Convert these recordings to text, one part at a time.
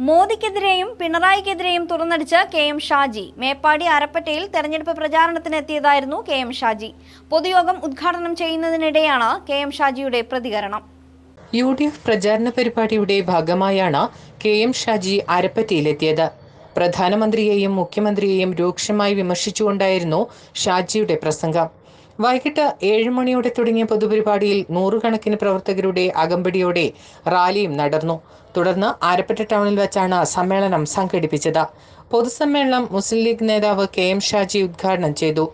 മോദിക്കെതിരെയും പിണറായിക്കെതിരെയും തുറന്നടിച്ച് K M Shaji. Meppadi അരപ്പറ്റയിൽ തെരഞ്ഞെടുപ്പ് പ്രചാരണത്തിനെത്തിയതായിരുന്നു കെ എം ഷാജി. പൊതുയോഗം ഉദ്ഘാടനം ചെയ്യുന്നതിനിടെയാണ് കെ എം ഷാജിയുടെ പ്രതികരണം. യു ഡി എഫ് പ്രചാരണ പരിപാടിയുടെ ഭാഗമായാണ് കെ എം ഷാജി അരപ്പറ്റയിലെത്തിയത് പ്രധാനമന്ത്രിയെയും മുഖ്യമന്ത്രിയെയും രൂക്ഷമായി വിമർശിച്ചുകൊണ്ടായിരുന്നു ഷാജിയുടെ പ്രസംഗം. വൈകിട്ട് ഏഴ് മണിയോടെ തുടങ്ങിയ പൊതുപരിപാടിയിൽ നൂറുകണക്കിന് പ്രവർത്തകരുടെ അകമ്പടിയോടെ റാലിയും നടന്നു. തുടർന്ന് ആരപ്പറ്റ ടൗണിൽ വെച്ചാണ് സമ്മേളനം സംഘടിപ്പിച്ചത്. പൊതുസമ്മേളനം മുസ്ലിം ലീഗ് നേതാവ് കെ എം ഷാജി ഉദ്ഘാടനം ചെയ്തു.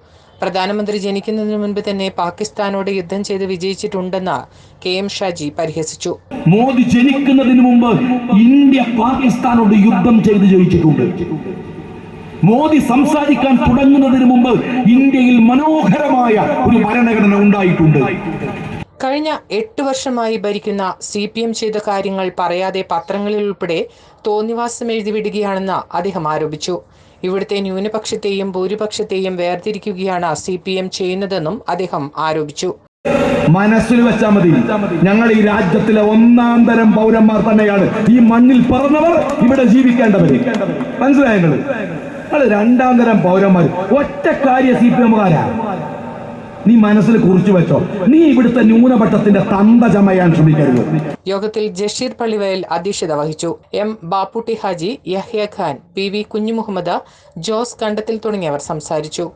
പ്രധാനമന്ത്രി ജനിക്കുന്നതിന് മുൻപ് തന്നെ പാകിസ്ഥാനോട് യുദ്ധം ചെയ്ത് വിജയിച്ചിട്ടുണ്ടെന്ന് കെ എം ഷാജി പരിഹസിച്ചു. മോദി ജനിക്കുന്നതിന് മുമ്പ് ഇന്ത്യ പാകിസ്ഥാനോട് യുദ്ധം ചെയ്ത് ജയിച്ചിട്ടുണ്ട്. മോദി സംസാരിക്കാൻ തുടങ്ങുന്നതിന് മുമ്പ് ഇന്ത്യയിൽ മനോഹരമായ ഒരു ഭരണഘടന ഉണ്ടായിട്ടുണ്ട്. കഴിഞ്ഞ എട്ട് വർഷമായി ഭരിക്കുന്ന സി പി എം ചെയ്ത കാര്യങ്ങൾ പറയാതെ പത്രങ്ങളിൽ ഉൾപ്പെടെ തോന്നിവാസം എഴുതി വിടുകയാണെന്ന് അദ്ദേഹം ആരോപിച്ചു. ഇവിടുത്തെ ന്യൂനപക്ഷത്തെയും ഭൂരിപക്ഷത്തെയും വേർതിരിക്കുകയാണ് സി പി എം ചെയ്യുന്നതെന്നും അദ്ദേഹം ആരോപിച്ചു. മനസ്സിൽ വെച്ചാൽ മതി. ഞങ്ങൾ ഈ രാജ്യത്തിലെ ഒന്നാം തരം പൗരന്മാർ തന്നെയാണ്. ഈ മണ്ണിൽ പറഞ്ഞവർ ഇവിടെ ജീവിക്കേണ്ടവര്. മനസ്സിലായ ഞങ്ങൾ രണ്ടാം തരം പൗരന്മാർ ഒറ്റ കാര്യ സി പി എമ്മുകാരാ. നീ മനസ്സിൽ കുറിച്ചു വെച്ചോ. നീ ഇവിടുത്തെ ന്യൂനപക്ഷത്തിന്റെ തന്ത ചമയാൻ ശ്രമിക്കരുത്. യോഗത്തിൽ ജഷീർ പള്ളിവയൽ അധ്യക്ഷത വഹിച്ചു. M Bapputty Haji Yahya Khan P V Kunjumuhammad Jose Kandathil തുടങ്ങിയവർ സംസാരിച്ചു.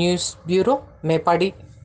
News bureau Meppadi.